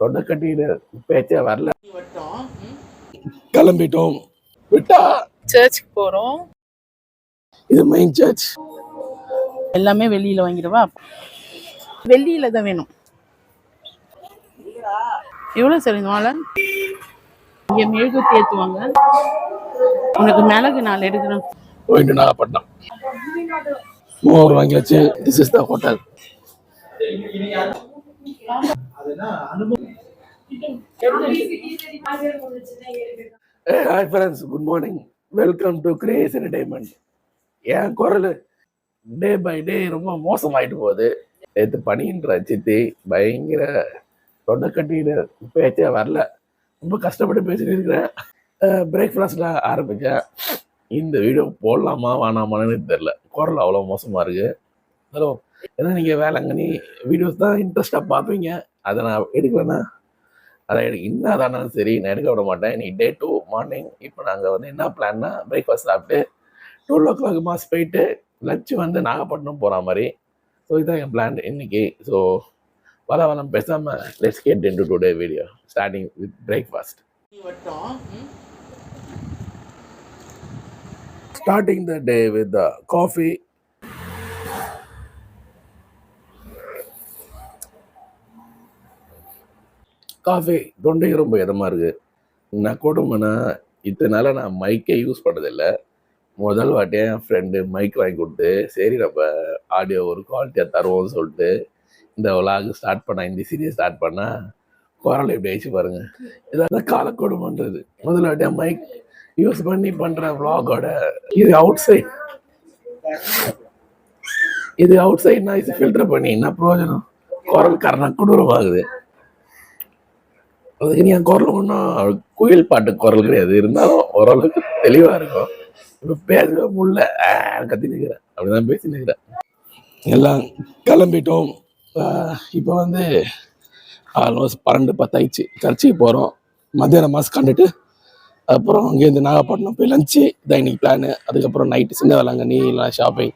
தொண்டை கட்டிட்டு பேச்சே வரல. வட்டம் கிளம்பிட்டோம். விட்டா? சர்ச்சுக்கு போறோம். இது மெயின் சர்ச் எல்லாமே வெளியில வாங்கிடுவா? வெள்ளியில தான் வேணும். எவ்வளவு சார் இந்த மாலை இங்க மெழுகுத்தி ஏத்துவாங்க. உனக்கு மிளகு நாலு எடுக்கணும். போயிட்டு நாகப்பட்டினம் மோர் வாங்கியாச்சு. This is the hotel hi friends good morning welcome to Grace entertainment என் குரல் டே பை டே ரொம்ப மோசமாயிட்டு போகுது. நேற்று பனின்ற சித்தி பயங்கர தொண்டை கட்டிட்டு பேச்சே வரல. ரொம்ப கஷ்டப்பட்டு பேசிட்டு இருக்கிறேன். பிரேக்ஃபாஸ்ட்டில் ஆரம்பித்தேன் இந்த வீடியோ போடலாமா வேணாமான்னு தெரில குரல் அவ்வளோ மோசமாக இருக்குது ஹலோ ஏன்னா நீங்கள் வேளாங்கண்ணி வீடியோஸ் தான் இன்ட்ரெஸ்ட்டாக பார்ப்பீங்க. அதை நான் எடுக்கலைன்னா அதை எனக்கு என்னதானாலும் சரி நான் எடுக்க விட மாட்டேன். நீ டே டூ மார்னிங் இப்போ நாங்கள் வந்து என்ன பிளான்னா பிரேக்ஃபாஸ்ட் சாப்பிட்டு டுவெல் ஓ கிளாக் மாஸ் போயிட்டு லஞ்சு வந்து நாகப்பட்டினம் போகிற மாதிரி. ஸோ இதுதான் என் பிளான் இன்னைக்கு. ஸோ வர வரம் பேசாமல் let's get into today video starting with breakfast starting the day with coffee coffee. Coffee தொண்டை ரொம்ப இதமாக இருக்கு. நான் கொடுமைனா இத்தனை நாளாக நான் மைக்கே யூஸ் பண்ணதில்லை. முதல் வாட்டியே என் ஃப்ரெண்டு மைக் வாங்கி கொடுத்து சரி நம்ம ஆடியோ ஒரு குவாலிட்டியாக தருவோம்னு சொல்லிட்டு இந்த விலாக் ஸ்டார்ட் பண்ணால் இந்த சீரியஸ் ஸ்டார்ட் பண்ணால் குரல் எப்படி ஆயிடுச்சு பாருங்க. இதான் காலக்கொடுமைன்றது முதல் வாட்டியாக மைக் யூஸ் பண்ணி பண்ணுற vlog-ஓட இது அவுட் சைட் இது அவுட் சைட் இது ஃபில்டர் பண்ணி என்ன பிரயோஜனம்? குரல் கரண கொடூரமாகுது. அதுக்கு நீ என் குரல் ஒன்றும் குயில் பாட்டு குரல் கிடையாது. இருந்தாலும் ஓரளவுக்கு தெளிவாக இருக்கும். இப்போ பேசவே முடியல. கத்தி நிற்கிறேன் அப்படிதான் பேசி நிற்கிறேன் எல்லாம் கிளம்பிட்டோம். இப்போ வந்து ஆல்மோஸ்ட் பன்னெண்டு பத்தாயிடுச்சு சர்ச்சுக்கு போகிறோம் மத்தியானம் மாதம் கண்டுட்டு அப்புறம் அங்கேருந்து நாகப்பட்டினம் போய் லஞ்சு இதான் இன்னைக்கு பிளானு அதுக்கப்புறம் நைட்டு சின்ன வேளாங்கண்ணி இல்லை ஷாப்பிங்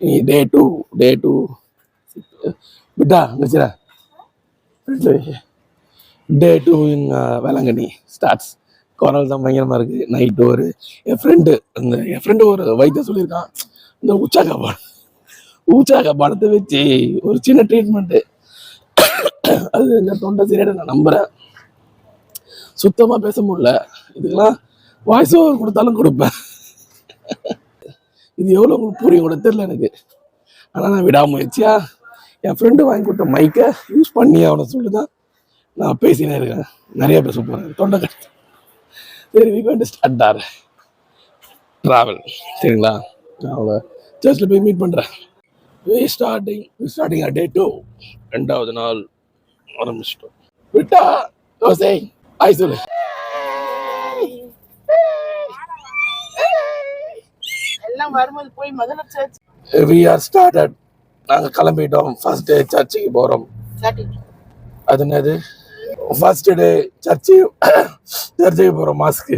நீ டே டூ டே டூ விட்டா வச்சுரா day two in Velankanni starts குரல் தான் பயங்கரமாக இருக்குது நைட்டு ஒரு என் ஃப்ரெண்டு அந்த என் ஃப்ரெண்டு ஒரு வைத்தியம் சொல்லியிருக்கான். இந்த உச்சாக்கா படம் உச்சாக்கா படத்தை வச்சு ஒரு சின்ன ட்ரீட்மெண்ட்டு அது இந்த தொண்டை சரியாக நான் நம்புகிறேன் சுத்தமாக பேச முடியல. இதுக்கெல்லாம் வாய்ஸ் ஓவர் கொடுத்தாலும் கொடுப்பேன். இது எவ்வளோ உங்களுக்கு புரியும் கூட தெரில எனக்கு. ஆனால் நான் விடாமுயற்சியாக என் ஃப்ரெண்டு வாங்கி கொடுத்த மைக்கை யூஸ் பண்ணி அவனை சொல்லி தான் நான் பேசினே இருக்கேன். நிறைய பேச போகிறேன் தொண்டை கட்டி. சரி வீ ஸ்டார்ட் ஆர் ட்ராவல் சரிங்களா? நான் அவளை சர்ச்சில் போய் மீட் பண்ணுறேன் we starting starting day two ரெண்டாவது நாள் ஆரம்பிச்சிட்டோம். விட்டா தோசை ஆய் சொல்லு. எல்லாம் வரும்போது போய் முதல்ல சர்ச் வி ஆர் ஸ்டார்டட் நாங்கள் கிளம்பிட்டோம். ஃபர்ஸ்ட் டே சர்ச்சுக்கு போகிறோம் அது என்னது? ஃபர்ஸ்ட் டே சர்ச்சு சர்ச்சுக்கு போகிறோம் மாஸ்க்கு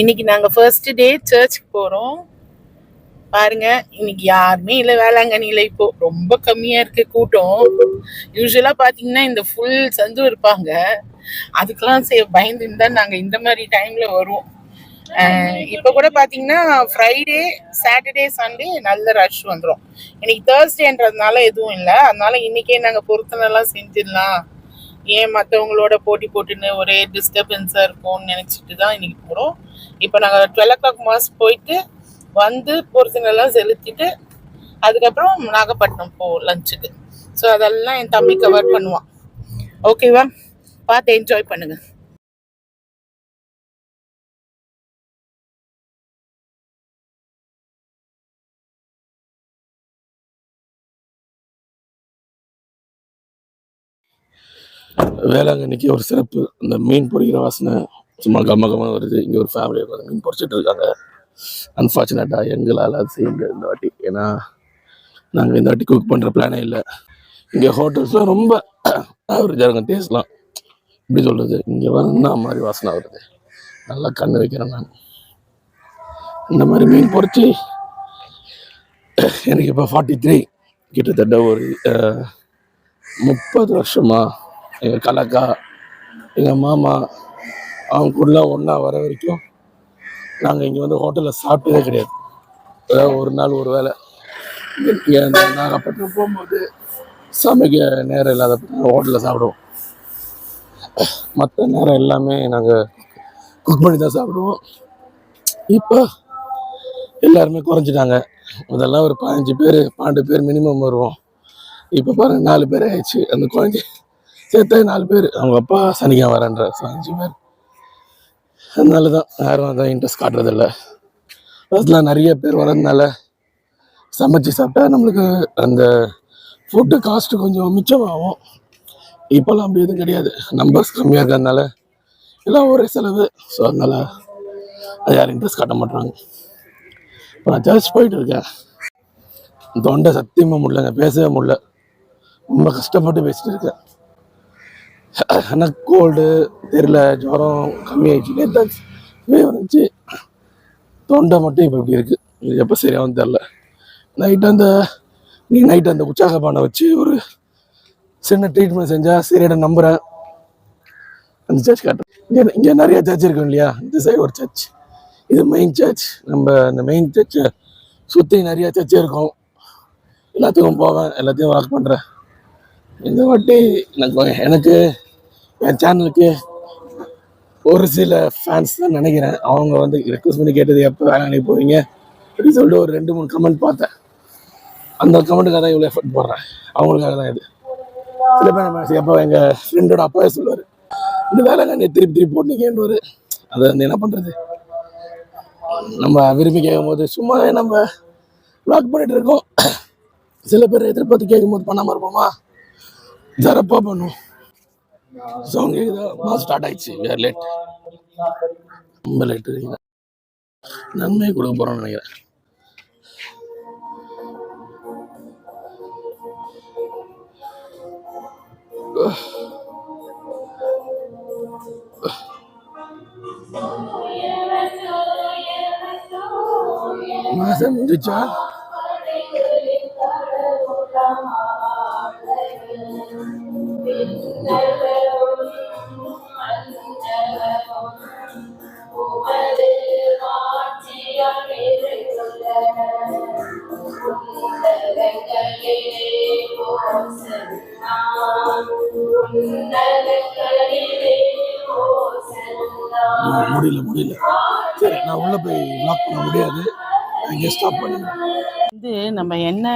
இன்னைக்கு நாங்க ஃபர்ஸ்ட் டே சர்ச்சுக்கு போறோம். பாருங்க இன்னைக்கு யாருமே இல்ல வேளாங்கண்ணியில் இப்போ. ரொம்ப கம்மியா இருக்கு கூட்டம். யூஸ்வலா பாத்தீங்கன்னா இந்த ஃபுல் சந்து இருப்பாங்க. அதுக்கெல்லாம் பயந்துன்னு தான் நாங்க இந்த மாதிரி டைம்ல வருவோம். இப்போ கூட பார்த்தீங்கன்னா ஃப்ரைடே சாட்டர்டே சண்டே நல்ல ரஷ் வந்துடும் இன்னைக்கு தேர்ஸ்டேன்றதுனால எதுவும் இல்லை. அதனால இன்னைக்கே நாங்கள் பொருத்தனெல்லாம் செஞ்சிடலாம். ஏன் மற்றவங்களோட போட்டி போட்டுன்னு ஒரே டிஸ்டர்பன்ஸாக இருக்கும்னு நினச்சிட்டு தான் இன்னைக்கு போகிறோம் இப்போ நாங்கள் டுவெல் ஓ கிளாக் மாஸ் போயிட்டு வந்து பொருத்தனெல்லாம் செலுத்திட்டு அதுக்கப்புறம் நாகப்பட்டினம் போ லஞ்சுக்கு ஸோ அதெல்லாம் என் தம்பி கவர் பண்ணுவான். ஓகேவா பார்த்து என்ஜாய் பண்ணுங்கள் வேளாங்கண்ணிக்கு ஒரு சிறப்பு. இந்த மீன் பொறிக்கிற வாசனை சும்மா கம்ம கம்ம வருது. இங்கே ஒரு ஃபேமிலி உட்காந்து மீன் பொறிச்சிட்டு இருக்காங்க. அன்ஃபார்ச்சுனேட்டாக எங்களால் அது செய்ய முடியாது இந்த வாட்டி. ஏன்னா நாங்கள் இந்த வாட்டி குக் பண்ணுற பிளானே இல்லை. இங்கே ஹோட்டல்ஸ்லாம் ரொம்ப ஆவரேஜாக இருக்கும் டேஸ்ட்லாம் எப்படி சொல்கிறது இங்கே வந்தா மாதிரி வாசனை வருது. நல்லா கண்ணு வைக்கிறேன் நான். இந்த மாதிரி மீன் பொறிச்சு எனக்கு இப்போ ஃபார்ட்டி த்ரீ கிட்டத்தட்ட ஒரு முப்பது வருஷமாக எங்கள் கலக்கா எங்கள் மாமா அவங்க கூட ஒன்றா வர வரைக்கும் நாங்கள் இங்கே வந்து ஹோட்டலில் சாப்பிட்டதே கிடையாது. ஏதாவது ஒரு நாள் ஒரு வேளை. இங்கே நாகப்பட்டினம் போகும்போது சமைக்க நேரம் இல்லாத ஹோட்டலில் சாப்பிடுவோம். மற்ற நேரம் எல்லாமே நாங்கள் குக் பண்ணி தான் சாப்பிடுவோம். இப்போ எல்லாருமே குறைஞ்சிட்டாங்க. முதல்ல ஒரு பதினஞ்சு பேர் பன்னெண்டு பேர் மினிமம் வருவோம். இப்போ பாருங்கள் நாலு பேர் ஆயிடுச்சு. அந்த குழந்தை சேர்த்தா நாலு பேர். அவங்க அப்பா சனிக்கிழமை வரேன்ற அஞ்சு பேர். அதனால தான் யாரும் அதான் இன்ட்ரெஸ்ட் காட்டுறதில்ல. அதெல்லாம் நிறைய பேர் வரதுனால சமைச்சு சாப்பிட்டா நம்மளுக்கு அந்த ஃபுட்டு காஸ்ட்டு கொஞ்சம் மிச்சமாகும். இப்போல்லாம் அப்படி எதுவும் கிடையாது. நம்பர்ஸ் கம்மியாக இருக்கிறதுனால எல்லாம் ஒரே செலவு. ஸோ அதனால அது யாரும் இன்ட்ரெஸ்ட் காட்ட மாட்டுறாங்க இப்போ நான் சர்ச் போயிட்டு இருக்கேன். தொண்டை சத்தியமாக முடியலங்க பேசவே முடியல. ரொம்ப கஷ்டப்பட்டு பேசிட்டு இருக்கேன். ஆனால் கோல்டு தெரியல ஜுரம் கம்மியாயிடுச்சு. நேற்று வந்துச்சு தொண்டை மட்டும் இப்போ இப்படி இருக்குது இது எப்போ சரியாகவும் தெரில நைட்டு அந்த நீ நைட்டு அந்த உற்சாக பானை வச்சு ஒரு சின்ன ட்ரீட்மெண்ட் செஞ்சால் சரியான நம்புகிறேன் அந்த சர்ச் காட்டுறேன் இங்கே இங்கே நிறையா சர்ச் இருக்கும் இல்லையா? இந்த சைடு ஒரு சர்ச் இது மெயின் சர்ச் நம்ம இந்த மெயின் சர்ச்சை சுற்றி நிறையா சர்ச் இருக்கும். எல்லாத்துக்கும் போவேன் எல்லாத்தையும் ஒர்க் பண்ணுறேன் இந்த வாட்டி எனக்கு எனக்கு என் சேனலுக்கு ஒரு சில ஃபேன்ஸ் தான் நினைக்கிறேன். அவங்க வந்து ரெக்வஸ்ட் பண்ணி கேட்டது எப்போ வேலை போவீங்க? அப்படின்னு சொல்லிட்டு ஒரு ரெண்டு மூணு கமெண்ட் பார்த்தேன். அந்த கமெண்ட்டுக்காக தான் இவ்வளோ எஃபர்ட் போடுறேன். அவங்களுக்காக தான் இது. சில பேர் நம்ம எப்போ எங்கள் ஃப்ரெண்டோட அப்பாவே சொல்லுவார் இந்த வேலை நீ திருப்பி திருப்பி போட்டுக்கேன்னுவார் அதை வந்து என்ன பண்ணுறது நம்ம விரும்பி கேட்கும் போது சும்மா நம்ம லாக் பண்ணிகிட்டு இருக்கோம். சில பேர் எதிர்பார்த்து கேட்கும்போது பண்ணாமல் இருப்போமா? ஜரப்பாக பண்ணுவோம். சாங் கேட்குதா ஸ்டார்ட் ஆயிடுச்சு வேறு லேட் ரொம்ப லேட் நன்மை கொடுக்க போகிறோம்னு நினைக்கிறேன் மாசம் முடிச்சா Thank you. முடியல முடியல. சரி நான் உள்ள போய் லாக் பண்ண முடியாது. இங்கே ஸ்டாப் பண்ணிடுறேன். வந்து நம்ம என்ன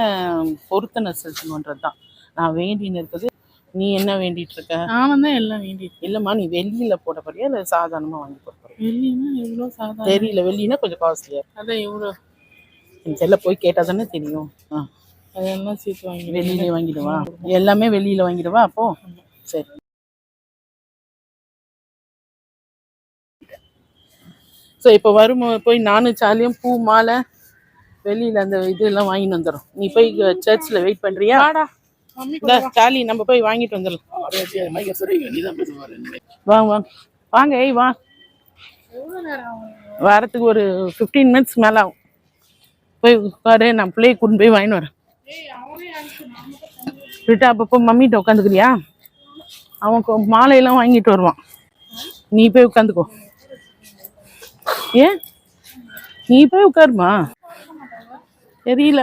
பொருத்தனை செலுத்தணுன்றது தான் நான் வேண்டின்னு இருக்குது நீ என்ன வேண்டிட்டு இருக்க நானும் தான் எல்லாம் வேண்டியது இல்லைம்மா நீ வெள்ளியில போட போறியா இல்லை சாதாரணமாக வாங்கி போட போறியா வெள்ளினா எவ்வளோ சாதாரண தெரியல வெள்ளினா கொஞ்சம் காஸ்ட்லியா அதான் எவ்வளோ? என் செல்ல போய் கேட்டால் தானே தெரியும். ஆ. அதெல்லாம் சேர்த்து வாங்கி வெளியிலே வாங்கிடுவா? எல்லாமே வெளியில வாங்கிடுவா அப்போ? சரி. ஸோ இப்போ வரும் போய் நானும் சாலியும் பூ மாலை வெளியில அந்த இதெல்லாம் வாங்கிட்டு வந்துடும் நீ போய் சர்ச்சில் வெயிட் பண்றியா? வாடா மம்மி இந்த சாலி நம்ம போய் வாங்கிட்டு வந்துடலாம். மைக்க சரி நீ தான் பேசுவார் வாங்க வாங்க. வாங்க ஏய் வா. வரத்துக்கு ஒரு ஃபிஃப்டீன் மினிட்ஸ் மேலே ஆகும். போய் உட்காரு நான் பிள்ளைய கூட்டின்னு போய் வாங்கிட்டு வரேன். ரிட்டா அப்பப்போ மம்மிட்ட உட்காந்துக்கிறியா? அவன் கொ- மாலையெல்லாம் வாங்கிட்டு வருவான். நீ போய் உட்காந்துக்கோ. ஏன் நீ போய் உட்காருமா? தெரியல.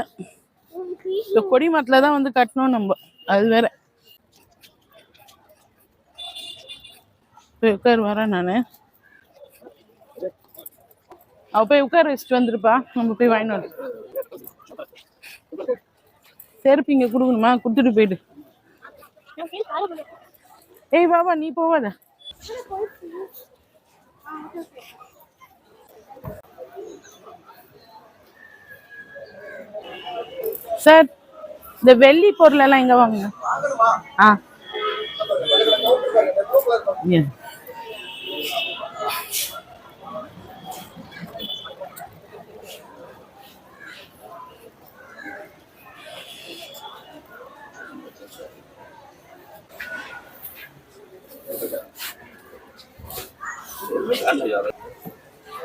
இந்த கொடி மரத்துல தான் வந்து கட்டணும் நம்ம. அது வேற. போய் உட்காரு வரேன் நான். அவ போய் உட்கார வச்சுட்டு வந்துருப்பா. நம்ம போய் வாங்கிட்டு செருப்பு இங்க கொடுக்கணுமா? கொடுத்துட்டு போயிடு. ஏய் பாபா நீ போவாத. சார் இந்த வெள்ளி பொருள் எல்லாம் எங்க வாங்குங்க? ஆ.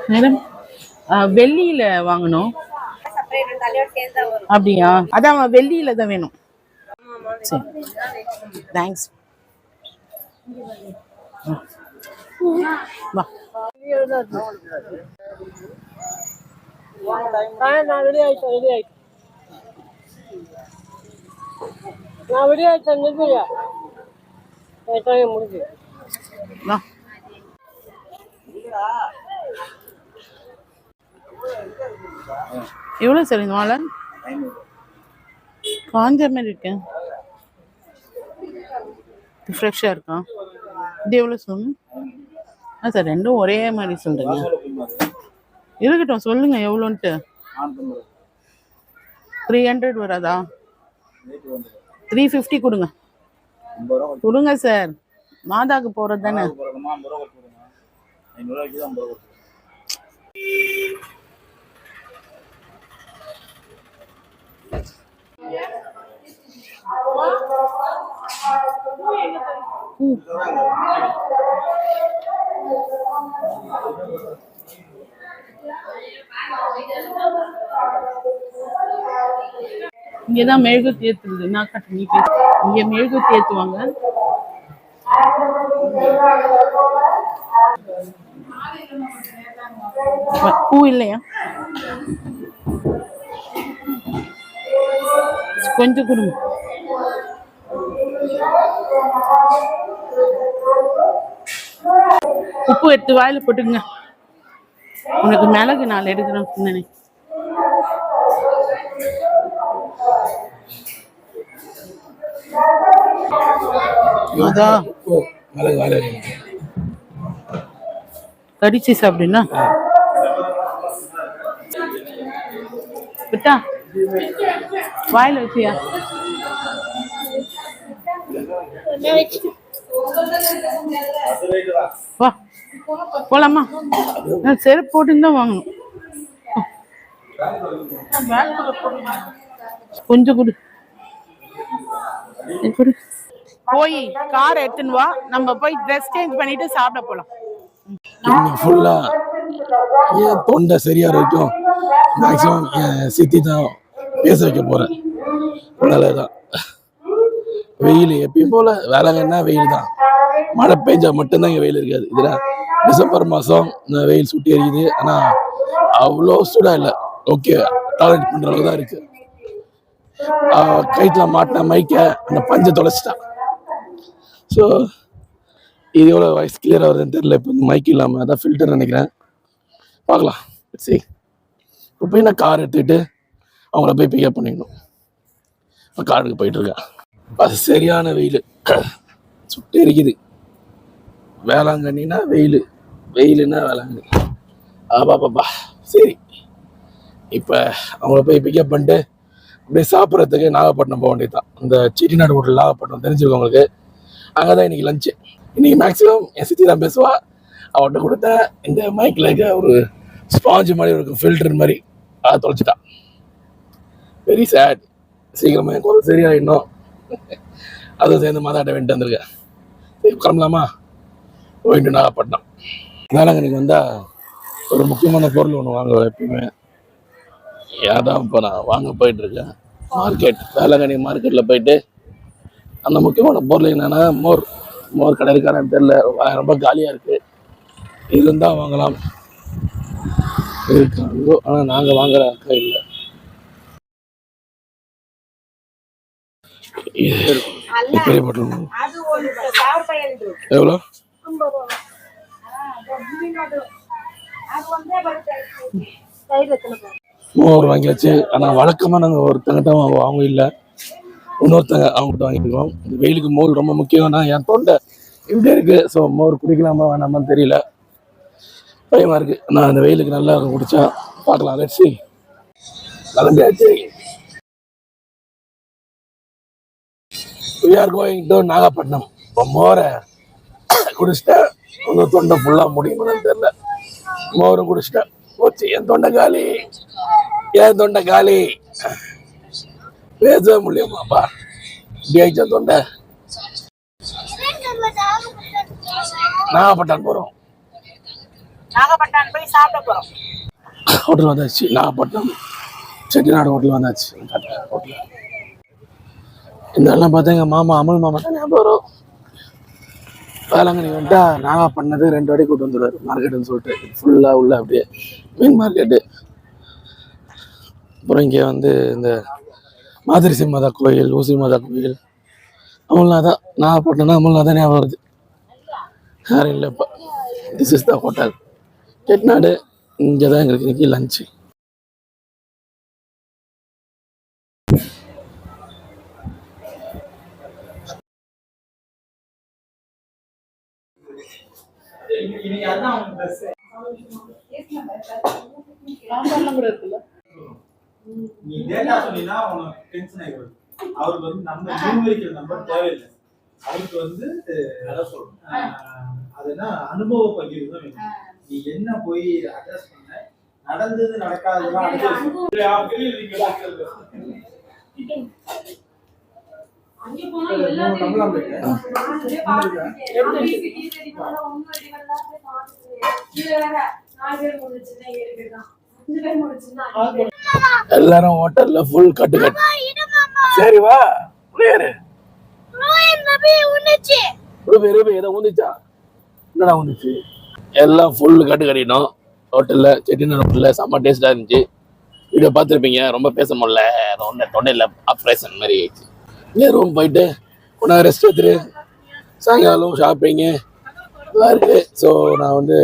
மேடம் வெள்ளியில வாங்கணும். அப்படியா? அதான் வெள்ளியில தான் வேணும். சரி. தேங்க்ஸ் வா. நான் ரெடி ஆயிட்டேன் ரெடி ஆயிட்டேன் நான் ரெடி ஆயிட்டேன் நிற்கிறியா டைம் முடிஞ்சு வா. எவ்வளோ சார் இந்த மாலை காஞ்ச மாதிரி இருக்கேன் ஃப்ரெஷ்ஷாக இருக்கா? இது எவ்வளோ சொல்லுங்க ஆ சார் ரெண்டும் ஒரே மாதிரி சொல்கிறீங்க இருக்கட்டும் சொல்லுங்க எவ்வளோன்ட்டு. த்ரீ ஹண்ட்ரட் வராதா? த்ரீ ஃபிஃப்டி கொடுங்க. கொடுங்க சார். மாதாக்கு போகிறது தானே இங்கதான் மெழுகு மெழுகுத்தி நான் கட்டு நீ பேச. இங்க மெழுகு ஏற்றுவாங்க பூ இல்லையா? கொஞ்சம் கொடுங்க. உப்பு எடுத்து வாயில போட்டுக்குங்க. உனக்கு மிளகு நாலு எடுக்கிறேன் சொன்னேனே. கடிச்சு சாப்பிடுனா? விட்டா? வாயில் வச்சியா வா போலாமா? நான் செருப்பு போட்டுன்னு தான் வாங்கணும். கொஞ்சம் கொடு. கொடு. போய் கார் எடுத்துன்னு வா. நம்ம போய் ட்ரெஸ் சேஞ்ச் பண்ணிட்டு சாப்பிட போலாம். இன்னைக்கு ஃபுல்லா என் தொண்டை சரியா இருக்கும் மேக்ஸிமம் என் சித்தி தான் பேச வைக்க போறேன். நல்லதுதான். வெயில் எப்பயும் போல வேளாங்கன்னா வெயில் தான் மழை பெஞ்சா மட்டும்தான் இங்கே வெயில் இருக்காது. இதுல டிசம்பர் மாதம் வெயில் சுட்டி எறியுது ஆனால் அவ்வளோ சூடாக இல்லை. ஓகே டாலரேட் பண்ணுற அளவுக்கு தான் இருக்கு. கைட்டில் மாட்டின மைக்க அந்த பஞ்சை தொலைச்சிட்டான். ஸோ இது எவ்வளோ வாய்ஸ் கிளியராக வருதுன்னு தெரியல. இப்போ இந்த மைக் இல்லாமல் அதான் ஃபில்டர் நினைக்கிறேன். பார்க்கலாம். சரி இப்போ போய் நான் கார் எடுத்துக்கிட்டு அவங்கள போய் பிக்கப் பண்ணிக்கணும். இப்போ காடுக்கு போயிட்டுருக்கேன் அது சரியான வெயில். சுட்டு இருக்குது வேளாங்கண்ணினா வெயில். வெயிலுன்னா வேளாங்கண்ணி. ஆபா பாப்பா சரி. இப்போ அவங்கள போய் பிக்கப் பண்ணிட்டு அப்படியே சாப்பிட்றதுக்கு நாகப்பட்டினம் போக வேண்டியதுதான். இந்த செட்டிநாடு ஹோட்டல் நாகப்பட்டினம் தெரிஞ்சிருக்கோம் உங்களுக்கு. அங்கே தான் இன்னைக்கு லஞ்சு இன்றைக்கி மேக்ஸிமம் என் சித்தி தான் பேசுவா. அவர்கிட்ட கொடுத்த இந்த மைக்கில் இருக்க ஒரு ஸ்பாஞ்சு மாதிரி இருக்கும் ஃபில்டர் மாதிரி அதை தொலைச்சிட்டான். வெரி சேட் சீக்கிரமாக என் குரல் சரியாயிடணும் அதுவும் சேர்ந்து மாதாட்ட வேண்டிட்டு வந்திருக்கேன் கிளம்பலாமா போயிட்டு நாகப்பட்டினம். வேளாங்கண்ணிக்கு வந்தால் ஒரு முக்கியமான பொருள் ஒன்று வாங்குவேன் எப்பயுமே. அதான் இப்போ நான் வாங்க போயிட்டுருக்கேன். மார்க்கெட் வேளாங்கண்ணி மார்க்கெட்டில் போயிட்டு அந்த முக்கியமான பொருள் என்னென்னா மோர். மோர் கடை இருக்கான்னு தெரில ரொம்ப காலியாக இருக்குது இருந்தால் வாங்கலாம். இருக்காங்க ஆனால் நாங்கள் வாங்குற அக்கா இல்லை. பெரிய பாட்டில் எவ்வளோ? மோர் வாங்கியாச்சு. ஆனால் வழக்கமாக நாங்கள் ஒருத்தங்கிட்ட வாங்க இல்லை. இன்னொருத்தங்க அவங்ககிட்ட இந்த வெயிலுக்கு மோர் ரொம்ப முக்கியம்னா என் தொண்டை இப்படி இருக்கு. ஸோ மோர் குடிக்கலாமா வேணாமான்னு தெரியல. பயமா இருக்கு. நான் அந்த வெயிலுக்கு நல்லா குடிச்சா பார்க்கலாம். லட்சி கிளம்பியாச்சு we are going to Nagapattinam இப்போ மோரை குடிச்சிட்டேன் உங்க தொண்டை ஃபுல்லாக முடியுமான்னு தெரியல. மோரும் குடிச்சிட்டேன் போச்சு என் தொண்டை காலி. என் தொண்டை காலி? பேசவே முடியுமாப்பா இப்படி தொண்டை? நாகப்பட்டினம் போகிறோம் நாகப்பட்டினம் போய் சாப்பிட போறோம். ஹோட்டல் வந்தாச்சு நாகப்பட்டினம். செட்டிநாடு ஹோட்டல் வந்தாச்சு. ஹோட்டல் இந்த பார்த்தா எங்கள் மாமா அமல் மாமா. தான் ஞாபகம் வரும்? வேளாங்கண்ணி வந்துட்டா நாகா பண்ணது ரெண்டு வாட்டி கூட்டு வந்துடுவார் மார்க்கெட்டுன்னு சொல்லிட்டு. ஃபுல்லாக உள்ள அப்படியே மீன் மார்க்கெட்டு அப்புறம் இங்கே வந்து இந்த மாதிரிசி மாதா கோயில் ஊசி மாதா கோயில். அமுல்நாதா நாகப்பட்டினம்னா போட்டேன்னா அமுல்நாதா ஞாபகம் வருது. யாரும் இல்லைப்பா. This is the hotel Chettinad இங்கே தான் எங்களுக்கு இன்னைக்கு சாம்பார்லாம் கூட இருக்குல்ல? நீ டேட்டா சொன்னீங்கன்னா உனக்கு டென்ஷன் ஆகிடும் அவருக்கு வந்து நம்ம நியூமரிக்கல் நம்பர் தேவையில்லை. அவருக்கு வந்து அதான் சொல்லணும். அது என்ன அனுபவ பகிர்வு தான் வேணும். நீ என்ன போய் அட்ரஸ் பண்ண? நடந்தது நடக்காததெல்லாம் அடுத்து எல்லாரும் ஹோட்டல்ல ஃபுல் கட்டு கட்டு. சரி வா உள்ளேரு ஏதோ ஊந்துச்சா என்னடா ஊந்துச்சு எல்லாம் ஃபுல் கட்டு கட்டிட்டோம். ஹோட்டல்ல செட்டிநாடு ஹோட்டல்ல செம்ம டேஸ்டா இருந்துச்சு. வீடியோ பார்த்துருப்பீங்க ரொம்ப பேச முடியல. தொண்டை தொண்டையில் ஆப்ரேஷன் மாதிரி ஆயிடுச்சு. இங்கே ரூம் போயிட்டு உடனே ரெஸ்ட் எடுத்துட்டு சாயங்காலம் ஷாப்பிங்கு நல்லா இருக்குது ஸோ நான் வந்து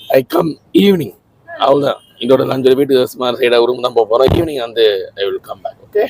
ஐ கம் ஈவினிங் அவ்வளோதான் இதோட லஞ்சு வீட்டுக்கு சுமார் சைடாக ரூம் தான் போக போகிறோம் ஈவினிங் வந்து I will come back okay